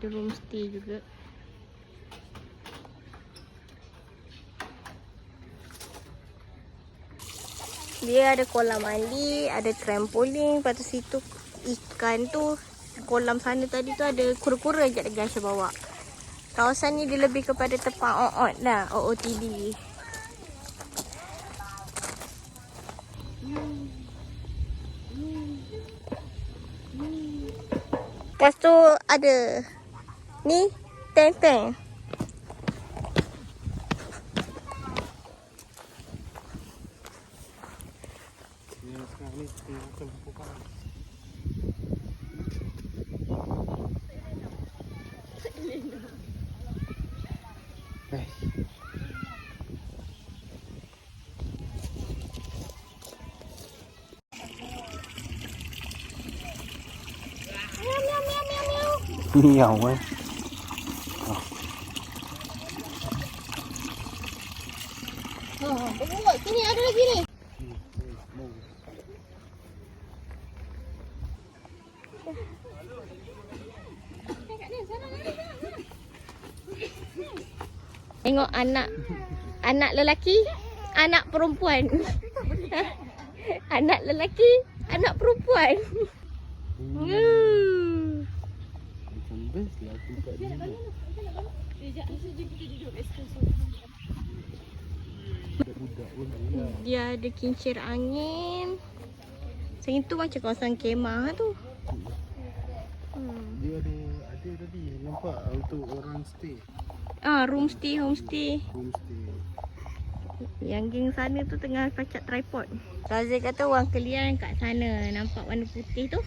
Ada room stay juga. Dia ada kolam mandi, ada trampolin, lepas tu situ ikan tu kolam sana tadi tu ada kura-kura je ada guys bawa. Kawasan ni dia lebih kepada tempat OOT lah, OOTD. Lepas tu ada ni teng-teng. Yang sekarang ni tengah makan pokok. Eh, Miau miau miau miau miau. miau eh. Oh, tengok sini ada lagi ni. Tengok anak anak lelaki, anak perempuan. anak lelaki, anak perempuan. Dia ada kincir angin. Sini tu macam kawasan kemah tu. Dia ada ada tadi nampak untuk orang stay. Ah, room stay, homestay. Homestay. Yang geng sana tu tengah kacat tripod. Razif kata orang kelian kat sana. Nampak warna putih tu.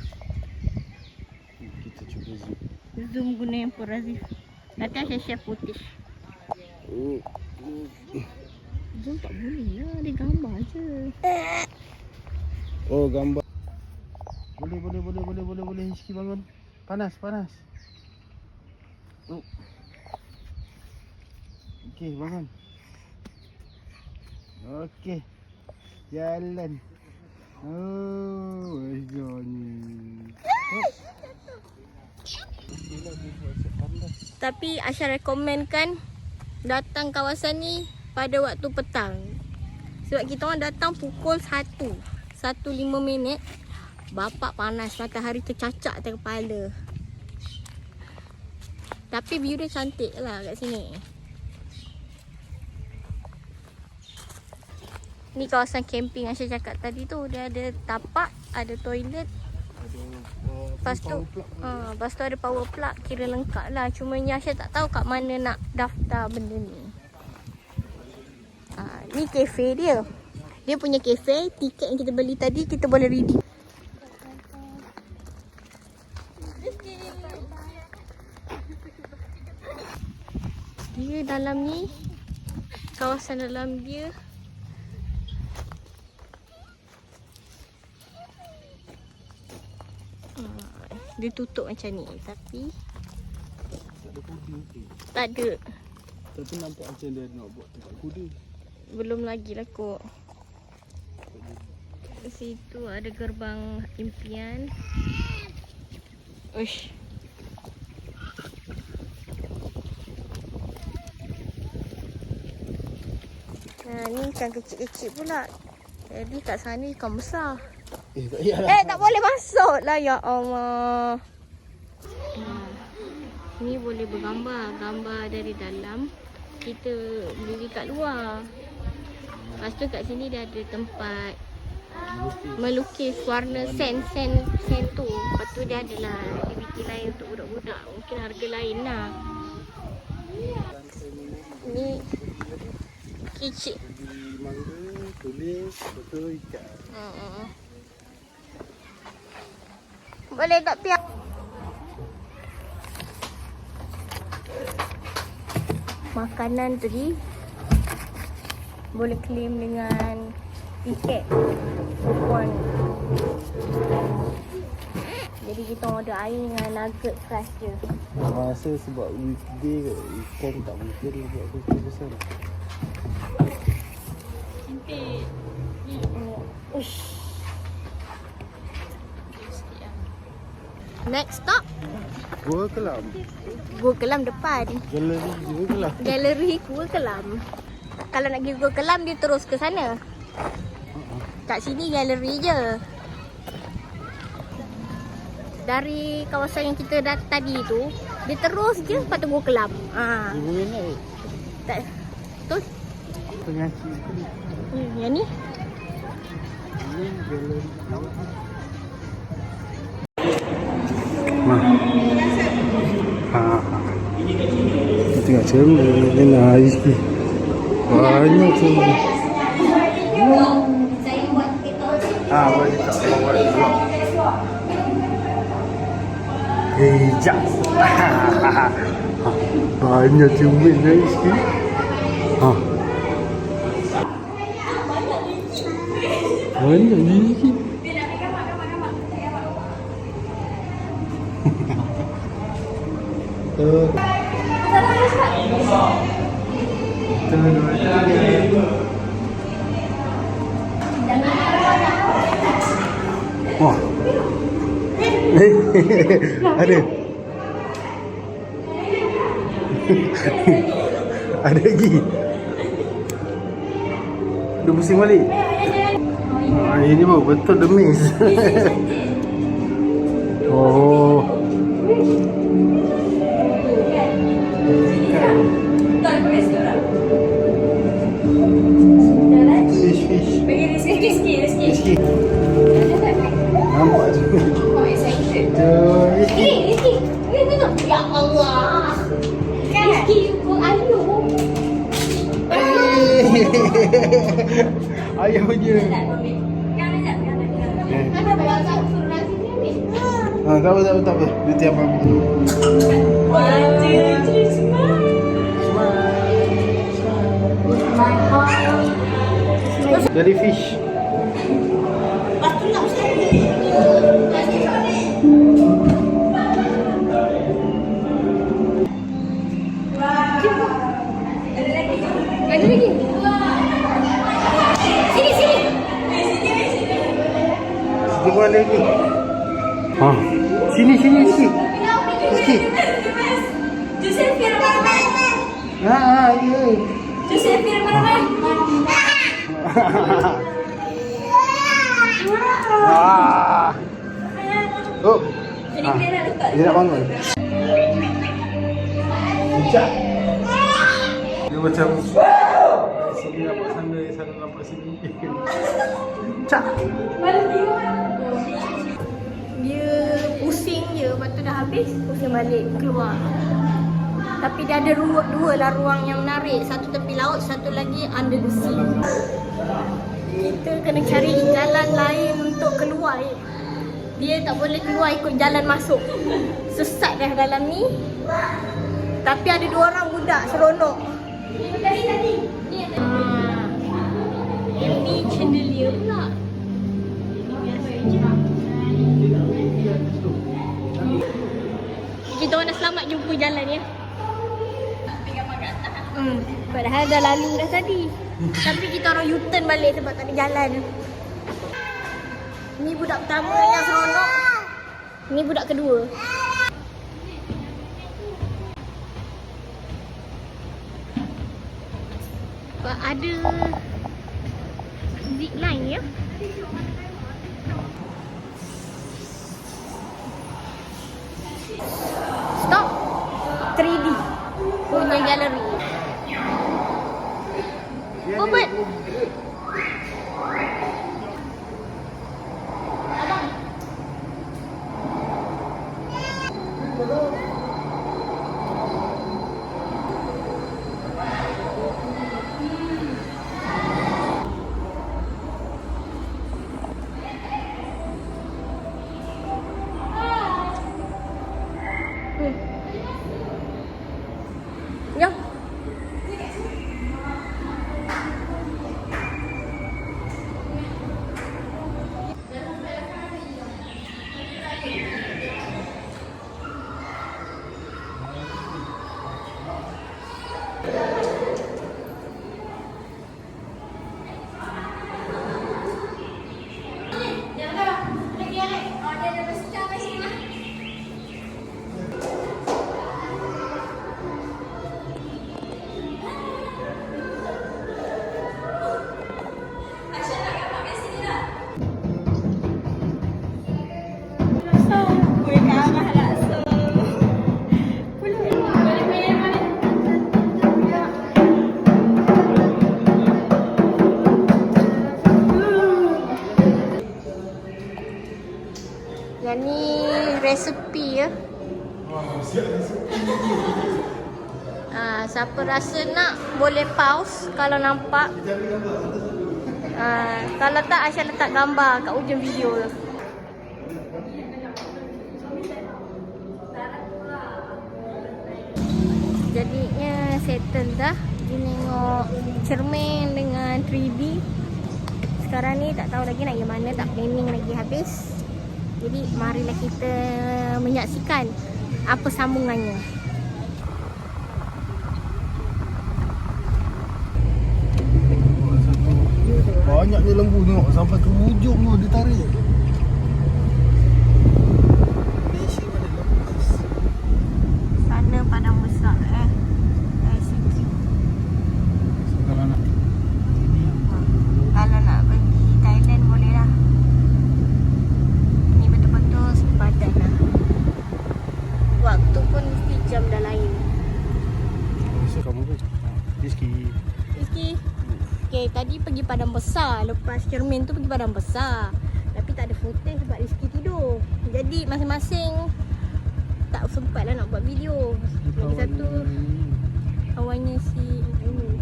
Kita cuba zoom. Zoom guna handphone Razif. Nanti saya share footage. Oh. Zoom tak boleh lah. Dia gambar je. Oh, gambar. Boleh, boleh, boleh, boleh, boleh, boleh. Hizki bangun. Panas, panas. Oh. Okey, bangun. Okey. Jalan. Oh, wajah ni. Oh. Tapi Aisyah rekomenkan datang kawasan ni pada waktu petang. Sebab kita orang datang pukul 1. 1.5 minit. Bapak panas matahari tercacak atas kepala. Tapi view dia cantik lah kat sini. Ni kawasan camping Aisyah cakap tadi tu. Dia ada tapak, ada toilet, uh, Lepas tu, ha, lepas tu ada power plug kira lengkap lah. Cuma ni Aisyah tak tahu kat mana nak daftar benda ni. Ha, ni kafe dia. Dia punya kafe, tiket yang kita beli tadi kita boleh redeem. Dia dalam ni, kawasan dalam dia dia tutup macam ni tapi Tak ada puding ke? tak ada Tapi nampak macam dia nak buat tempat kuda. belum lagi lah kot situ ada gerbang impian Uish. Nah, ni ikan kecil-kecil pula. Jadi kat sana ikan besar. Eh, tak. Eh, tak boleh masuk lah ya Allah. Hmm. Ni boleh bergambar. Gambar dari dalam. Kita beli kat luar. Lepas tu kat sini dia ada tempat melukis warna sen sen sen tu. Lepas tu dia ada lah aktiviti lain untuk budak-budak. Mungkin harga lain lah. Ni mangga, tulis, betul ikan. Hmm. Boleh tak piak? Makanan tadi boleh claim dengan tiket kupon. Jadi kita order air dengan nugget fries je. Rasa sebab weekday kot, ikan tak mungkin dia buat kuku besar. Hmm. Ush. Next stop, Gua kelam. Gua Kelam depan. Galeri Gua kelam. Galeri Gua Kelam. Kalau nak pergi Gua Kelam, dia terus ke sana. Kat sini galeri je. Dari kawasan yang kita dah tadi tu, dia terus je lepas tu Gua Kelam. Ha. Tak. Betul? Tengah sini. Hmm, yang ni? Ini galeri. Ma. Ha. Tengok cermin ni lah Rizki. Banyak cermin. Saya buat kita. Ah, boleh tak bawa dulu. Hijab. Banyak cermin ni Rizki. Ada. ada lagi. Dah pusing balik. Ah, ini baru betul demis. oh. nasi ni. Ha, tak apa, tak apa, tak apa. Tiap apa. Smile. Jadi fish. Sini, sini, Rizki. Rizki. Joseph Firman. Ha, ha, ya. Joseph Firman. Ah. Oh. Jadi Ha. dia nak letak. Dia nak bangun. Puncak. Dia macam sini nampak sana, sana nampak sini. Puncak. Dia habis, pusing balik keluar. Tapi dia ada dua, dua lah ruang yang menarik. Satu tepi laut, satu lagi under the sea. Kita kena cari jalan lain untuk keluar. Dia tak boleh keluar ikut jalan masuk. Sesat dah dalam ni. Tapi ada dua orang budak seronok. Ah. Yang ni chandelier pula. Kita orang dah selamat jumpa jalan ya. Hmm, padahal dah lalu dah tadi. Tapi kita orang U-turn balik sebab tak ada jalan. Ni budak pertama yang seronok. Ni budak kedua. Sebab ada zip line ya. Stop 3D punya galeri. Bobot. Boleh pause kalau nampak. Ah, kalau tak Aisyah letak gambar kat ujung video tu. Jadinya settle dah. Dia tengok cermin dengan 3D. Sekarang ni tak tahu lagi nak pergi mana, tak planning lagi habis. Jadi marilah kita menyaksikan apa sambungannya. Ni lembu tengok sampai ke hujung tu dia tarik. Malaysia mana lepas. Sana padang besar eh. ICQ. Kalau nak Kalau nak pergi Thailand boleh lah. Ni betul-betul sepadan lah. Waktu pun mesti jam dah lain. Kamu tu. Rizki. Rizky. Tadi pergi padang besar. Lepas cermin tu pergi padang besar. Tapi tak ada footage sebab Rizky tidur. Jadi masing-masing tak sempat lah nak buat video. Lagi satu kawannya si ini.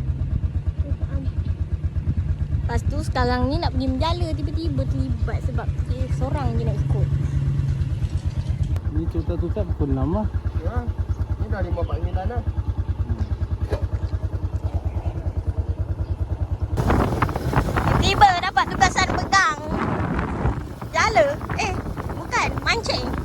Lepas tu sekarang ni nak pergi menjala tiba-tiba terlibat sebab dia seorang je nak ikut. Ni tutup-tutup pukul 6 lah. Ha? Ni dah lima empat sembilan dah. 安静。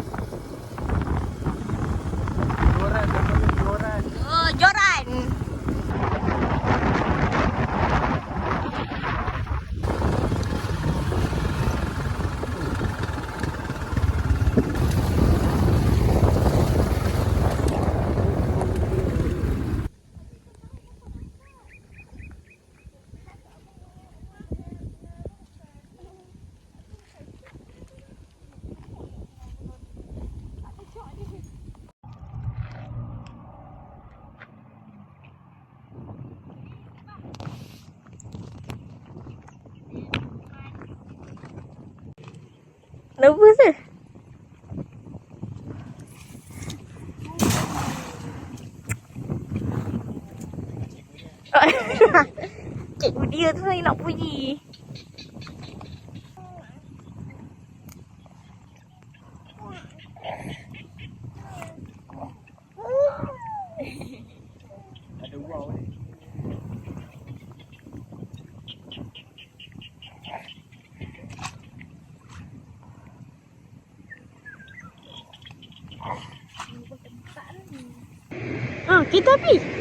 Eh? Cikgu dia tu saya nak puji. Kita pergi.